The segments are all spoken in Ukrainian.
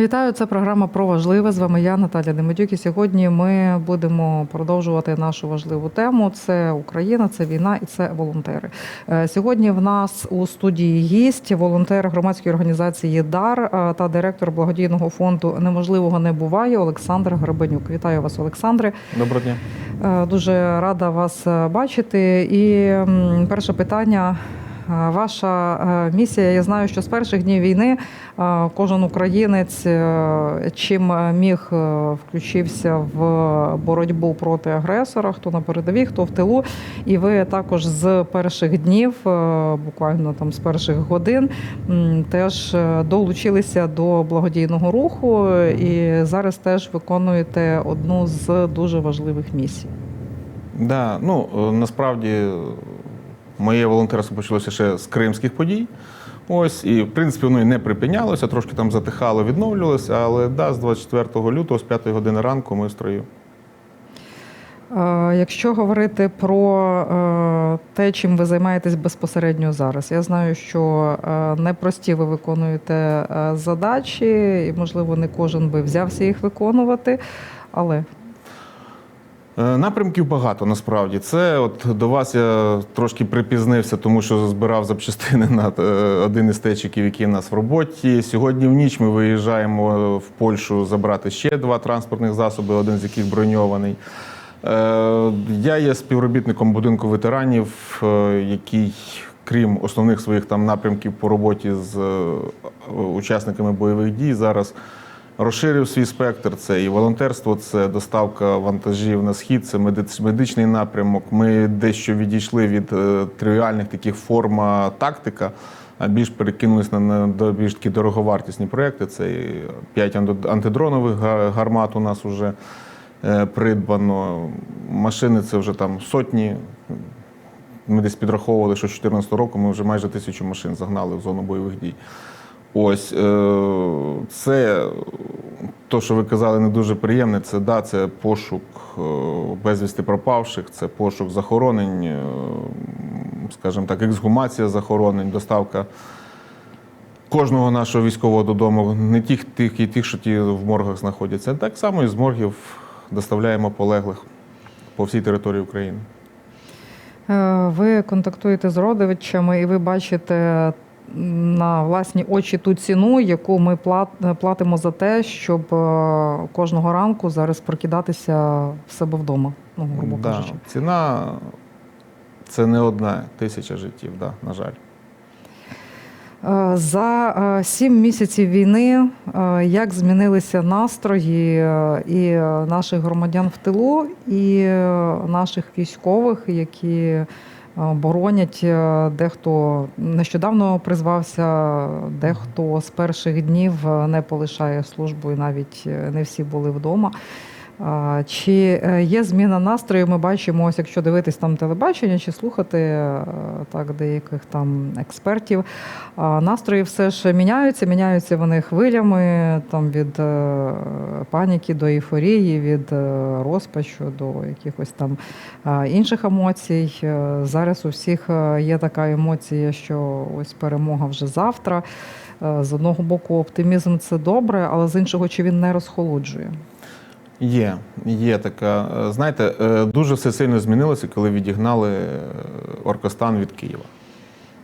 Вітаю, це програма про важливе. З вами я, Наталя Демидюк. І сьогодні ми будемо продовжувати нашу важливу тему. Це Україна, це війна і це волонтери. Е, Сьогодні в нас у студії гість волонтер громадської організації Дар е, та директор благодійного фонду Неможливого не буває Олександр Гребенюк. Вітаю вас, Олександре. Доброго дня. Е, Дуже рада вас бачити. І перше питання. Е, Ваша е, місія, я знаю, що з перших днів війни е, кожен українець, чим міг, включився в боротьбу проти агресора, хто на передовій, хто в тилу. І ви також з перших днів, буквально там з перших годин, теж долучилися до благодійного руху і зараз теж виконуєте одну з дуже важливих місій. Да, ну насправді моє волонтерство почалося ще з кримських подій. Ось, і в принципі воно і не припинялося, трошки там затихало, відновлювалося, але да, з 24 лютого, з 5 години ранку ми в строю. Е, Якщо говорити про е, те, чим ви займаєтесь безпосередньо зараз, я знаю, що е, непрості ви виконуєте задачі, і можливо не кожен би взявся їх виконувати, але Напрямків багато насправді. Це от до вас я трошки припізнився, тому що збирав запчастини на е, один із течиків, який у нас в роботі. Сьогодні в ніч ми виїжджаємо в Польщу забрати ще два транспортних засоби, один з яких броньований. Е, Я є співробітником будинку ветеранів, е, який, крім основних своїх там напрямків по роботі з е, учасниками бойових дій, зараз розширив свій спектр. Це і волонтерство, це доставка вантажів на схід, це медичний напрямок. Ми дещо відійшли від е, тривіальних таких форм тактика, а більш перекинулись на, більш такі дороговартісні проекти. Це і 5 антидронових гармат у нас вже е, придбано. Машини це вже там сотні. Ми десь підраховували, що з 2014 року ми вже майже тисячу машин загнали в зону бойових дій. Ось е, це то, що ви казали, не дуже приємне. Це да, це пошук е, безвісти пропавших, це пошук захоронень, е, скажімо так, ексгумація захоронень, доставка кожного нашого військового додому, не тих, тих і тих, що ті в моргах знаходяться. Так само і з моргів доставляємо полеглих по всій території України. Ви контактуєте з родичами і ви бачите на власні очі ту ціну, яку ми платимо за те, щоб е, кожного ранку зараз прокидатися в себе вдома. Ну, грубо Да, кажучи. ціна це не одна тисяча життів, да, на жаль. Е, За е, сім місяців війни як змінилися настрої і наших громадян в тилу, і наших військових, які боронять, е, дехто нещодавно призвався, дехто з перших днів е, не полишає службу, і навіть е, не всі були вдома. Чи е, є зміна настрою? Ми бачимо, ось якщо дивитись там телебачення чи слухати е, так деяких там експертів, настрої все ж міняються, міняються вони хвилями там від е, паніки до ейфорії, від розпачу до якихось там інших емоцій. Зараз у всіх є така емоція, що ось перемога вже завтра. З одного боку, оптимізм це добре, але з іншого, чи він не розхолоджує? Є, є така. е, Знаєте, е, дуже все сильно змінилося, коли відігнали е, Оркостан від Києва.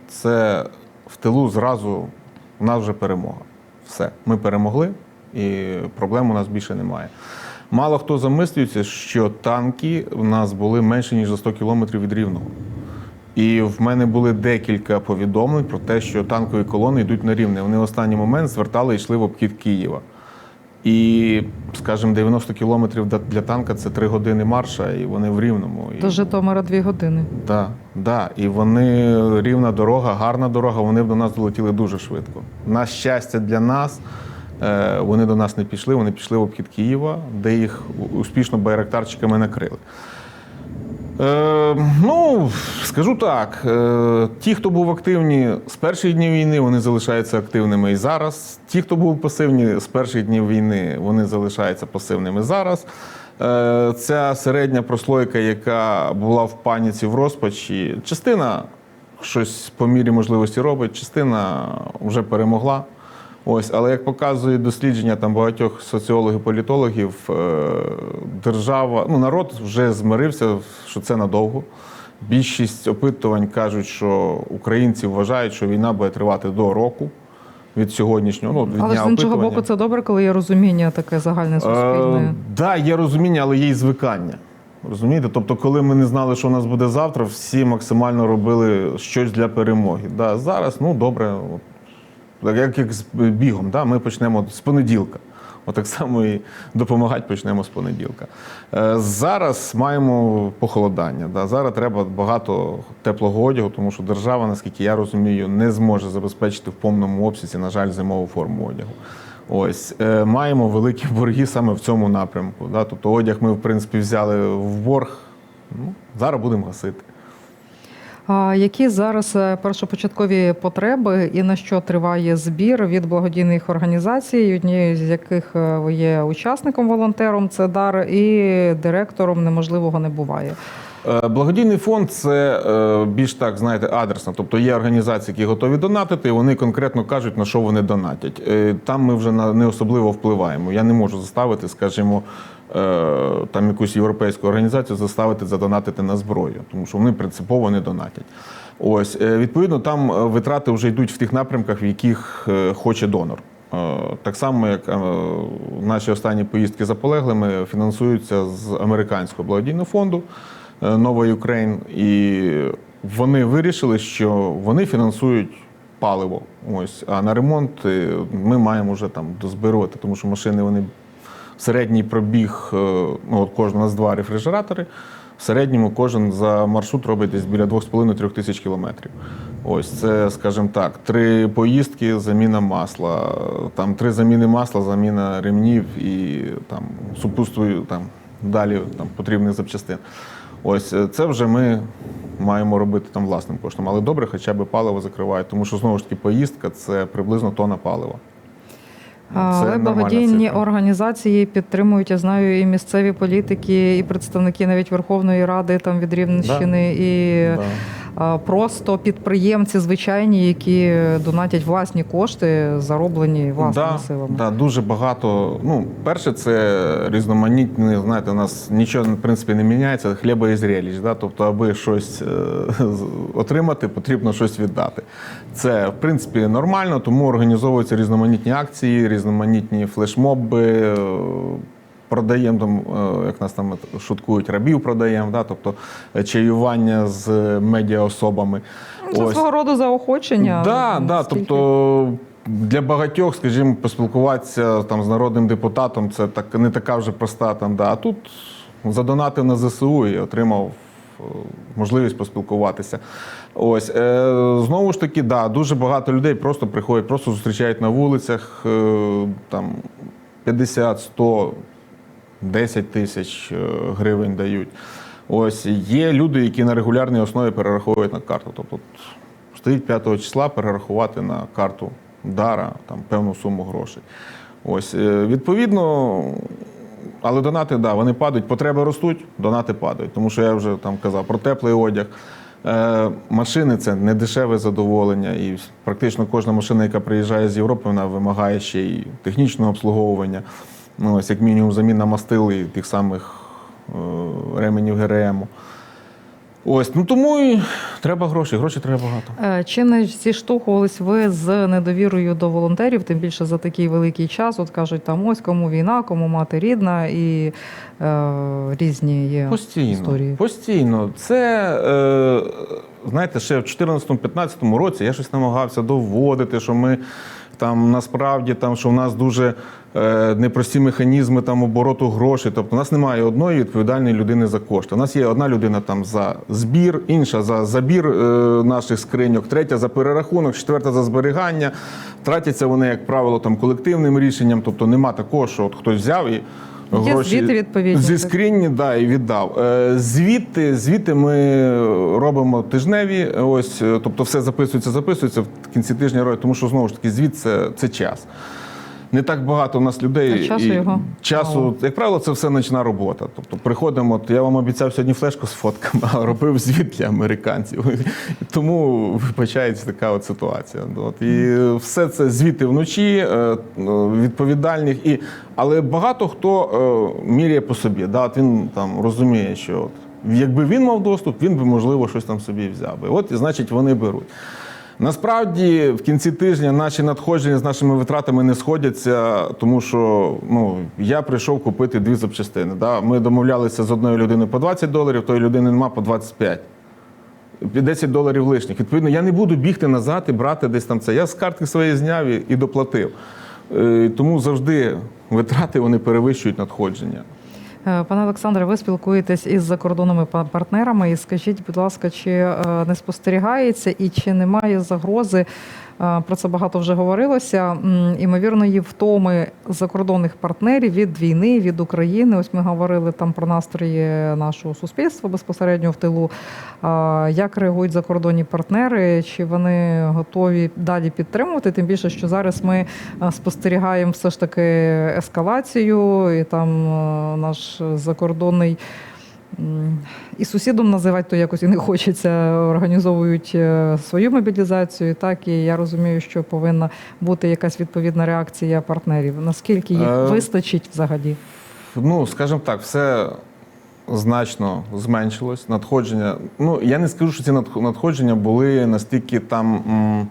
Це в тилу зразу у нас вже перемога. Все, ми перемогли, і проблем у нас більше немає. Мало хто замислюється, що танки в нас були менше, ніж за 100 кілометрів від Рівного. І в мене були декілька повідомлень про те, що танкові колони йдуть на рівне. Вони в останній момент звертали і йшли в обхід Києва. І, скажімо, 90 кілометрів для- танка це 3 години марша, і вони в рівному. До Житомира дві години. да, да. І вони рівна дорога, гарна дорога, вони б до нас долетіли дуже швидко. На щастя для нас, е, вони до нас не пішли, вони пішли в обхід Києва, де їх успішно байрактарчиками накрили. Е, ну, скажу так: е, ті, хто був активні з перших днів війни, вони залишаються активними і зараз. Ті, хто був пасивні з перших днів війни, вони залишаються пасивними зараз. Е, ця середня прослойка, яка була в паніці в розпачі, частина щось по мірі можливості робить, частина вже перемогла. Ось, але як показує дослідження там багатьох соціологів, політологів, е, держава, ну народ вже змирився, що це надовго. Більшість опитувань кажуть, що українці вважають, що війна буде тривати до року від сьогоднішнього. Ну, від Але дня з іншого боку, це добре, коли є розуміння таке загальне суспільне. Е, да, є розуміння, але є й звикання. Розумієте? Тобто, коли ми не знали, що у нас буде завтра, всі максимально робили щось для перемоги. Да, зараз, ну добре, так як, як з бігом, да, ми почнемо з понеділка. Отак само і допомагати почнемо з понеділка. Е, зараз маємо похолодання. Да. Зараз треба багато теплого одягу, тому що держава, наскільки я розумію, не зможе забезпечити в повному обсязі, на жаль, зимову форму одягу. Ось е, маємо великі борги саме в цьому напрямку. Да? Тобто одяг ми, в принципі, взяли в борг. Ну, зараз будемо гасити. Які зараз е, першопочаткові потреби і на що триває збір від благодійних організацій, однією з яких е, ви є учасником волонтером, це дар, і директором неможливого не буває. Е, Благодійний фонд це більш так, знаєте, адресно. Тобто є організації, які готові донатити, і вони конкретно кажуть, на що вони донатять. Там ми вже не особливо впливаємо. Я не можу заставити, скажімо, там якусь європейську організацію заставити задонатити на зброю, тому що вони принципово не донатять. Ось е, відповідно, там е, витрати вже йдуть в тих напрямках, в яких е, хоче донор. Е, Так само, як е, наші останні поїздки за полеглими фінансуються з американського благодійного фонду е, Нова Україн, і вони вирішили, що вони фінансують паливо. Ось, а на ремонт е, ми маємо вже там дозбирувати, тому що машини вони середній пробіг, е, ну от кожного нас два рефрижератори. В середньому кожен за маршрут робить десь біля 2,5-3 тисяч кілометрів. Ось це, скажімо так, три поїздки, заміна масла, там три заміни масла, заміна ремнів і там супутствую там далі там потрібних запчастин. Ось е, це вже ми маємо робити там власним коштом. Але добре, хоча б паливо закривають, тому що знову ж таки поїздка це приблизно тонна палива. Це Але благодійні організації підтримують, я знаю, і місцеві політики, і представники навіть Верховної Ради там від Рівненщини, і Да. а, просто підприємці звичайні, які донатять власні кошти, зароблені власними да, силами. Да, дуже багато. Ну, перше, це різноманітні, знаєте, у нас нічого в принципі не міняється, хліба і зреліч. Да? Тобто, аби щось е, отримати, потрібно щось віддати. Це в принципі нормально, тому організовуються різноманітні акції, різноманітні флешмоби. Е, Продаємо там, е, як нас там шуткують, рабів продаємо, да? тобто е, чаювання з медіаособами. Це Ось. свого роду заохочення. Да, да, тобто для багатьох, скажімо, поспілкуватися там з народним депутатом це так не така вже проста там. Да. А тут задонатив на ЗСУ і отримав е, можливість поспілкуватися. Ось е, знову ж таки, да, дуже багато людей просто приходять, просто зустрічають на вулицях е, там 50, 100, 10 тисяч е, гривень дають. Ось є люди, які на регулярній основі перераховують на карту. Тобто стоїть 5 числа перерахувати на карту дара там певну суму грошей. Ось е, відповідно. Але донати, да, вони падають. Потреби ростуть, донати падають. Тому що я вже там казав про теплий одяг. Е, машини це не дешеве задоволення, і практично кожна машина, яка приїжджає з Європи, вона вимагає ще й технічного обслуговування. Ну, ось як мінімум заміна мастил і тих самих е, ременів ГРМ. Ось, ну тому і треба гроші. Гроші треба багато. Е, Чи не зіштовхувались ви з недовірою до волонтерів, тим більше за такий великий час? От кажуть, там ось кому війна, кому мати рідна, і е, різні є Постійно. історії. Постійно. Це, е, знаєте, ще в 2014-2015 році я щось намагався доводити, що ми там насправді там, що в нас дуже непрості механізми там обороту грошей. Тобто у нас немає одної відповідальної людини за кошти. У нас є одна людина там за збір, інша за забір е, наших скриньок, третя за перерахунок, четверта за зберігання. Тратяться вони, як правило, там колективним рішенням. Тобто нема такого, що от хтось взяв і. Є звіти відповідні, зі так. да, і віддав. Е, Звіти, звіти ми робимо тижневі. Ось, е, тобто, все записується, записується в кінці тижня робить, тому що знову ж таки звіт це, це час. Не так багато у нас людей. А часу його часу, мало. як правило, це все ночна робота. Тобто приходимо, от я вам обіцяв сьогодні флешку з фотками, а робив звіт для американців. Тому вибачається така от ситуація. От. І все це звіти вночі, е, ну, відповідальних. І... Але багато хто е, міряє по собі. Да? От він там розуміє, що от, якби він мав доступ, він би, можливо, щось там собі взяв. би. От, і значить, вони беруть. Насправді, в кінці тижня наші надходження з нашими витратами не сходяться, тому що ну, я прийшов купити дві запчастини. Да? Ми домовлялися з одної людини по 20 доларів, тої людини нема по 25. 10 доларів лишніх. Відповідно, я не буду бігти назад і брати десь там це. Я з картки своєї зняв і, доплатив. Е, Тому завжди витрати вони перевищують надходження. Е, Пане Олександре, ви спілкуєтесь із закордонними па- партнерами. І скажіть, будь ласка, чи е, не спостерігається і чи немає загрози? Е, Про це багато вже говорилося. Імовірної втоми закордонних партнерів від війни, від України. Ось ми говорили там про настрої нашого суспільства безпосередньо в тилу. Як реагують закордонні партнери? Чи вони готові далі підтримувати? Тим більше, що зараз ми е, спостерігаємо все ж таки ескалацію, і там е, наш закордонний. І сусідом називати то якось і не хочеться, організовують е, свою мобілізацію. Так і я розумію, що повинна бути якась відповідна реакція партнерів. Наскільки їх Е, вистачить взагалі? Ну, скажімо так, все значно зменшилось. Надходження. Ну, я не скажу, що ці надходження були настільки там. м,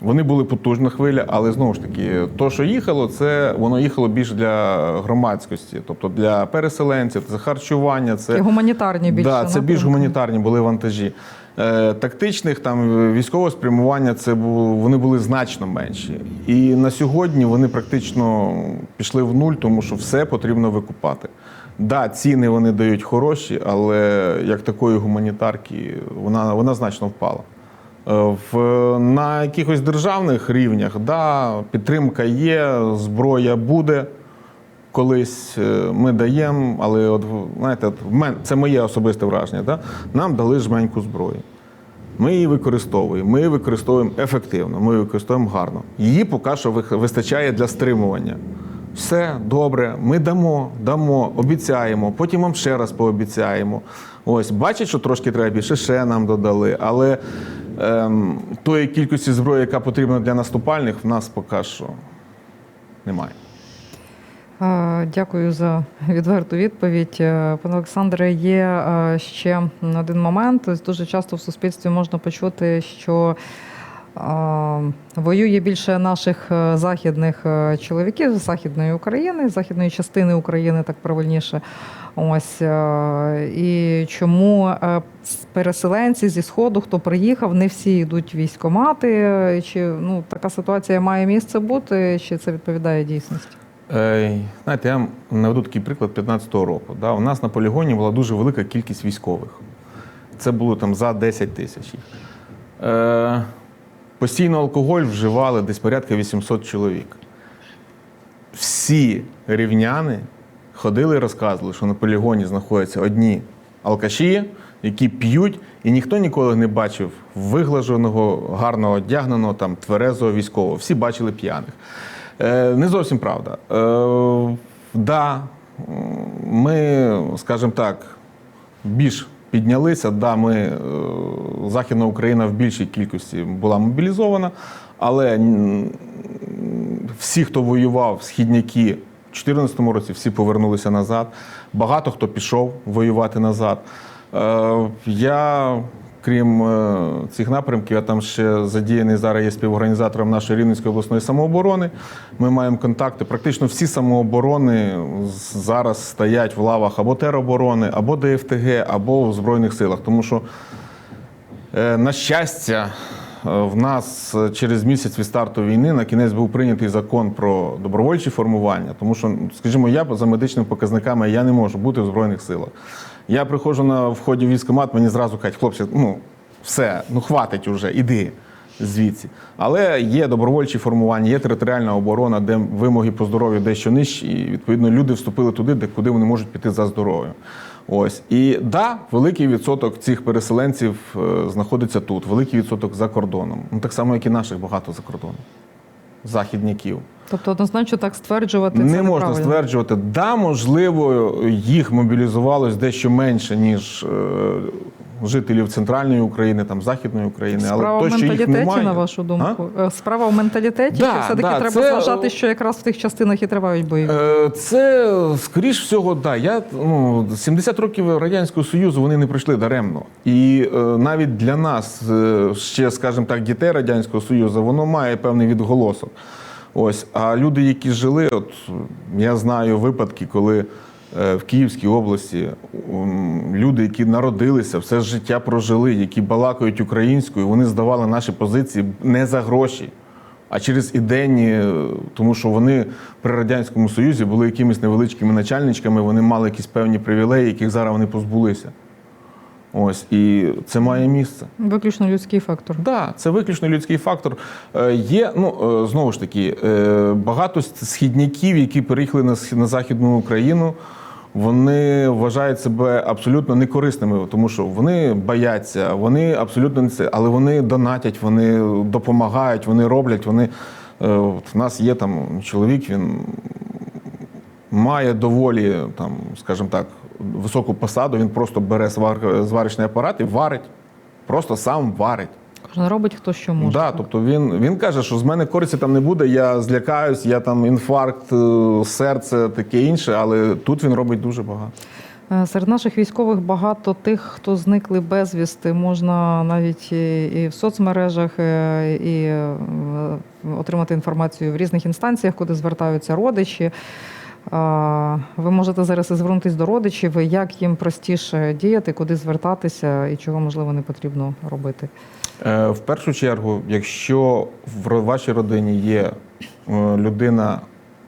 Вони були потужна хвиля, але знову ж таки, то, що їхало, це воно їхало більш для громадськості, тобто для переселенців, це харчування, це І гуманітарні більше Да, це більш гуманітарні були вантажі. Е, тактичних там військового спрямування це бу- вони були значно менші. І на сьогодні вони практично пішли в нуль, тому що все потрібно викупати. Да, ціни вони дають хороші, але як такої гуманітарки вона, вона значно впала. Е, В, на якихось державних рівнях да, підтримка є, зброя буде колись е, ми даємо, але от знаєте, це моє особисте враження. Да? Нам дали жменьку зброї. Ми її використовуємо. Ми її використовуємо ефективно, ми її використовуємо гарно. Її поки що вистачає для стримування. Все добре, ми дамо, дамо, обіцяємо, потім вам ще раз пообіцяємо. Ось, бачать, що трошки треба більше, ще нам додали. Але ем, тої кількості зброї, яка потрібна для наступальних, в нас поки що немає. Дякую за відверту відповідь. Е, Пане Олександре, є е, ще один момент. Дуже часто в суспільстві можна почути, що воює більше наших е, західних чоловіків з західної України, західної частини України, так правильніше. Ось е, і чому е, переселенці зі сходу, хто приїхав, не всі йдуть в військкомати. Е, Чи ну така ситуація має місце бути, чи це відповідає дійсності? Е, Знаєте, я наведу такий приклад 15-го року. Да? У нас на полігоні була дуже велика кількість військових. Це було там за 10 тисяч. Е, постійно алкоголь вживали десь порядка 800 чоловік. Всі рівняни ходили і розказували, що на полігоні знаходяться одні алкаші, які п'ють, і ніхто ніколи не бачив виглаженого, гарно одягненого, там, тверезого військового. Всі бачили п'яних. Е, не зовсім правда. Е, да, ми, скажімо так, більш піднялися. Да, ми, е, Західна Україна в більшій кількості була мобілізована, але всі, хто воював, східняки 2014 році, всі повернулися назад. Багато хто пішов воювати назад. Е, Я, крім е, цих напрямків, я там ще задіяний зараз є співорганізатором нашої Рівненської обласної самооборони. Ми маємо контакти. Практично всі самооборони зараз стоять в лавах або тероборони, або ДФТГ, або в Збройних силах. Тому що Е, На щастя, в нас е, через місяць від старту війни на кінець був прийнятий закон про добровольчі формування. Тому що, скажімо, я за медичними показниками я не можу бути в Збройних силах. Я приходжу на вході в військкомат, мені зразу кажуть, хлопці, ну все, ну хватить уже, іди звідси. Але є добровольчі формування, є територіальна оборона, де вимоги по здоров'ю дещо нижчі, і відповідно люди вступили туди, де куди вони можуть піти за здоров'ям. Ось і да, великий відсоток цих переселенців е, знаходиться тут, великий відсоток за кордоном. Ну так само, як і наших багато за кордоном, західняків. Тобто однозначно так стверджувати це не можна стверджувати. Да, можливо, їх мобілізувалось дещо менше, ніж е, жителів центральної України, там західної України, Справа але в то, що їх немає, на вашу думку. Е, Справа в менталітеті, Да, чи все-таки да, треба це- зважати, що якраз в тих частинах і тривають бої? Е, Це скоріш всього, да. Я ну 70 років радянського союзу вони не пройшли даремно, і е, навіть для нас, е, ще скажімо так, дітей радянського союзу, воно має певний відголосок. Ось, а люди, які жили, от я знаю випадки, коли е, в Київській області люди, які народилися, все життя прожили, які балакають українською, вони здавали наші позиції не за гроші а через ідейні, е, тому що вони при радянському союзі були якимись невеличкими начальничками, вони мали якісь певні привілеї, яких зараз вони позбулися. Ось і це має місце. Виключно людський фактор. Так, да, це виключно людський фактор. Е, Є, ну е, знову ж таки, е, багато східняків, які переїхали на, на Західну Україну, вони вважають себе абсолютно некорисними, тому що вони бояться, вони абсолютно не це, але вони донатять, вони допомагають, вони роблять. Вони е, от в нас є там чоловік, він має доволі, там, скажімо так, високу посаду. Він просто бере свар- зварочний апарат і варить. Просто сам варить. Кожен робить хто що може. Да, тобто він, він каже, що з мене користі там не буде, я злякаюсь, я там інфаркт, е, серце, таке інше, але тут він робить дуже багато. Е, Серед наших військових багато тих, хто зникли безвісти. Можна навіть і в соцмережах, е, і отримати інформацію в різних інстанціях, куди звертаються родичі. Ви можете зараз і звернутися до родичів, як їм простіше діяти, куди звертатися і чого можливо не потрібно робити. Е, В першу чергу, якщо в вашій родині є е, людина,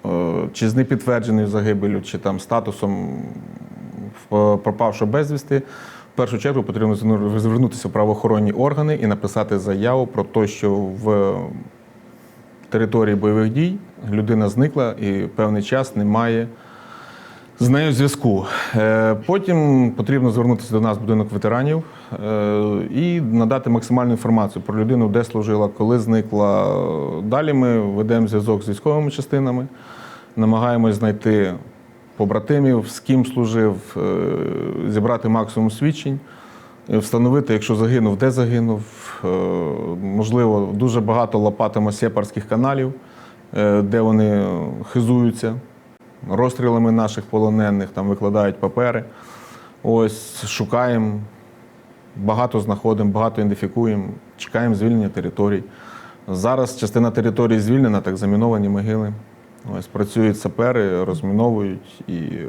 е, чи з непідтвердженою загибелю, чи там статусом пропавшого безвісти, в першу чергу потрібно звернутися в правоохоронні органи і написати заяву про те, що в території бойових дій людина зникла і певний час немає з нею зв'язку. Е, Потім потрібно звернутися до нас в будинок ветеранів е, і надати максимальну інформацію про людину, де служила, коли зникла. Далі ми ведемо зв'язок з військовими частинами, намагаємось знайти побратимів, з ким служив, е, зібрати максимум свідчень. Встановити, якщо загинув, де загинув. Можливо, дуже багато лопатимо сепарських каналів, де вони хизуються розстрілами наших полонених, там викладають папери. Ось шукаємо, багато знаходимо, багато ідентифікуємо, чекаємо звільнення територій. Зараз частина території звільнена, так заміновані могили. Ось працюють сапери, розміновують і е,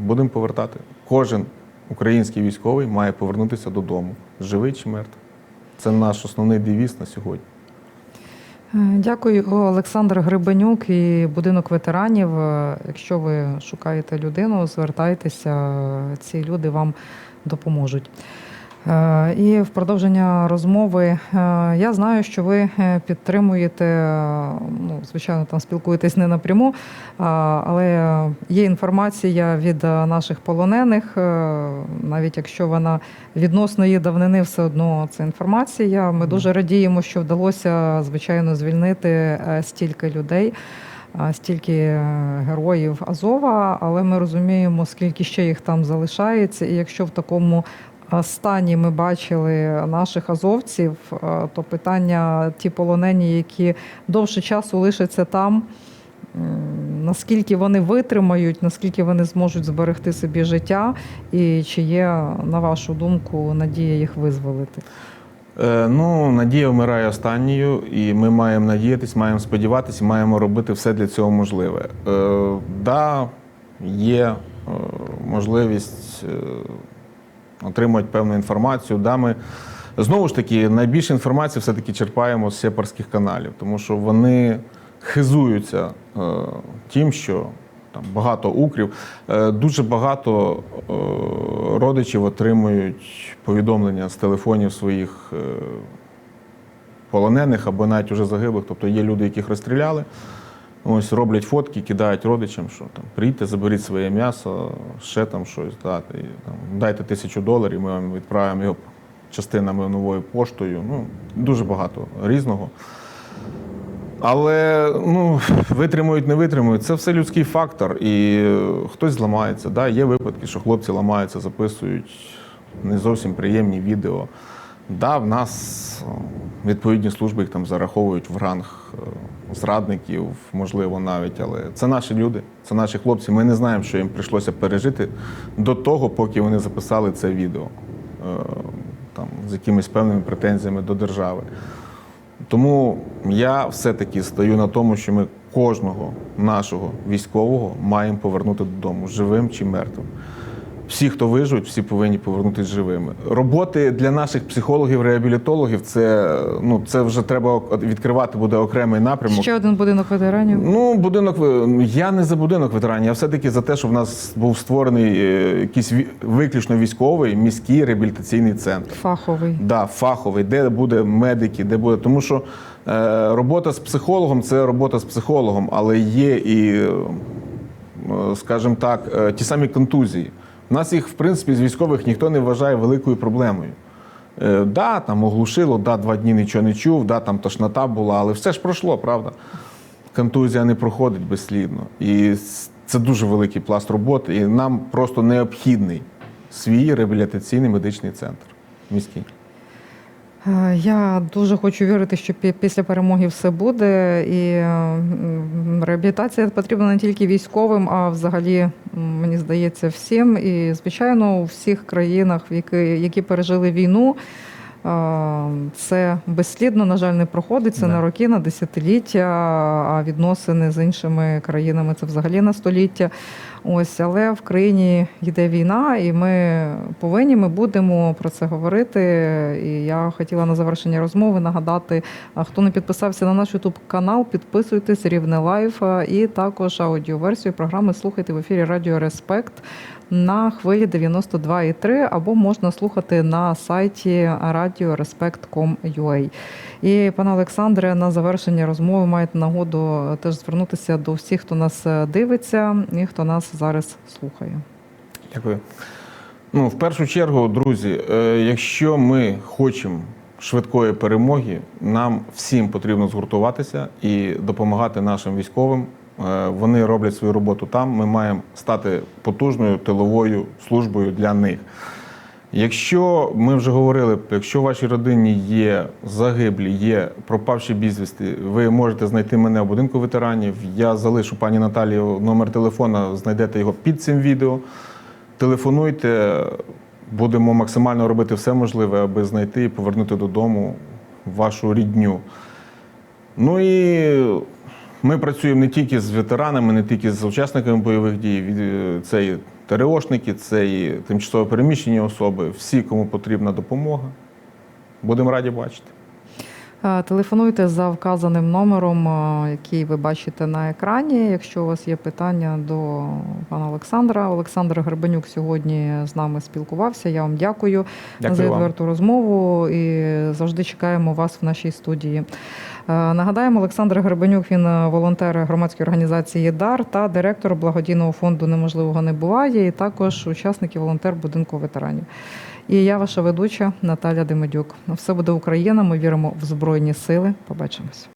будемо повертати. Кожен український військовий має повернутися додому, живий чи мертвий. Це наш основний девіз на сьогодні. Е, Дякую, Олександр Грибенюк і будинок ветеранів. Е, Якщо ви шукаєте людину, звертайтеся, ці люди вам допоможуть. Е, І в продовження розмови е, я знаю, що ви е, підтримуєте, ну, звичайно, там спілкуєтесь не напряму, але є інформація від наших полонених, навіть якщо вона відносної давнини, все одно це інформація. Ми дуже радіємо, що вдалося, звичайно, звільнити стільки людей. Стільки героїв Азова, але ми розуміємо, скільки ще їх там залишається, і якщо в такому стані ми бачили наших азовців, то питання ті полонені, які довше часу лишаться там, наскільки вони витримають, наскільки вони зможуть зберегти собі життя, і чи є, на вашу думку, надія їх визволити? Е, Ну, надія вмирає останньою, і ми маємо надіятись, маємо сподіватися, маємо робити все для цього можливе. Е, да, є е, можливість отримати певну інформацію. Да, ми знову ж таки найбільше інформації все-таки черпаємо з сепарських каналів, тому що вони хизуються е, тим, що там багато укрів. Е, Дуже багато е, родичів отримують повідомлення з телефонів своїх е, полонених або навіть уже загиблих. Тобто є люди, яких розстріляли. Ось роблять фотки, кидають родичам, що там приїдьте, заберіть своє м'ясо, ще там щось дати. Там, дайте тисячу доларів, ми вам відправимо його частинами новою поштою. Ну, дуже багато різного. Але ну, витримують, не витримують. Це все людський фактор. І е, хтось зламається. Да, є випадки, що хлопці ламаються, записують не зовсім приємні відео. Да, в нас відповідні служби їх там зараховують в ранг зрадників, можливо, навіть. Але це наші люди, це наші хлопці. Ми не знаємо, що їм прийшлося пережити до того, поки вони записали це відео е, там, з якимись певними претензіями до держави. Тому я все-таки стою на тому, що ми кожного нашого військового маємо повернути додому, живим чи мертвим. Всі, хто виживуть, всі повинні повернутися живими. Роботи для наших психологів, реабілітологів це, ну, це вже треба відкривати буде окремий напрямок. Ще один будинок ветеранів. Ну, будинок я не за будинок ветеранів, я все-таки за те, щоб в нас був створений е, якийсь виключно військовий міський реабілітаційний центр. Фаховий. Да, фаховий, де буде медики, де буде. Тому що е, робота з психологом це робота з психологом, але є і, е, скажімо так, ті самі контузії. Нас їх, в принципі, з військових ніхто не вважає великою проблемою. Е, да, там оглушило, да, два дні нічого не чув, да, там тошнота була, але все ж пройшло, правда. Контузія не проходить безслідно. І це дуже великий пласт роботи, і нам просто необхідний свій реабілітаційний медичний центр міський. Е, Я дуже хочу вірити, що пі- після перемоги все буде, і е, реабілітація потрібна не тільки військовим, а взагалі, мені здається, всім. І, звичайно, у всіх країнах, які пережили війну. Це безслідно, на жаль, не проходить. Це Да. на роки, на десятиліття, а відносини з іншими країнами це взагалі на століття. Ось, але в країні йде війна, і ми повинні, ми будемо про це говорити. І я хотіла на завершення розмови нагадати, хто не підписався на наш Ютуб канал, підписуйтесь Рівне Лайф і також аудіоверсію програми слухайте в ефірі Радіо Респект на хвилі 92,3 або можна слухати на сайті radio.respect.com.ua. І пане Олександре, на завершення розмови маєте нагоду теж звернутися до всіх, хто нас е, дивиться і хто нас зараз слухає. Дякую. Ну, в першу чергу, друзі, е, якщо ми хочемо швидкої перемоги, нам всім потрібно згуртуватися і допомагати нашим військовим. Е, Вони роблять свою роботу там. Ми маємо стати потужною тиловою службою для них. Якщо ми вже говорили, якщо в вашій родині є загиблі, є пропавші безвісти, ви можете знайти мене в будинку ветеранів. Я залишу пані Наталії номер телефона, знайдете його під цим відео. Телефонуйте, будемо максимально робити все можливе, аби знайти і повернути додому вашу рідню. Ну і ми працюємо не тільки з ветеранами, не тільки з учасниками бойових дій. Від- Це і ТРОшники, це і тимчасово переміщені особи, всі, кому потрібна допомога. Будемо раді бачити. Е, Телефонуйте за вказаним номером, е, який ви бачите на екрані. Якщо у вас є питання до пана Олександра. Олександр Гребенюк сьогодні з нами спілкувався. Я вам дякую, Дякую за вам. відверту розмову і завжди чекаємо вас в нашій студії. Е, Нагадаємо, Олександр Гребенюк, він волонтер громадської організації ДАР та директор благодійного фонду Неможливого не буває, і також учасник і волонтер будинку ветеранів. І я ваша ведуча Наталя Демедюк. Все буде Україна. Ми віримо в Збройні Сили. Побачимось.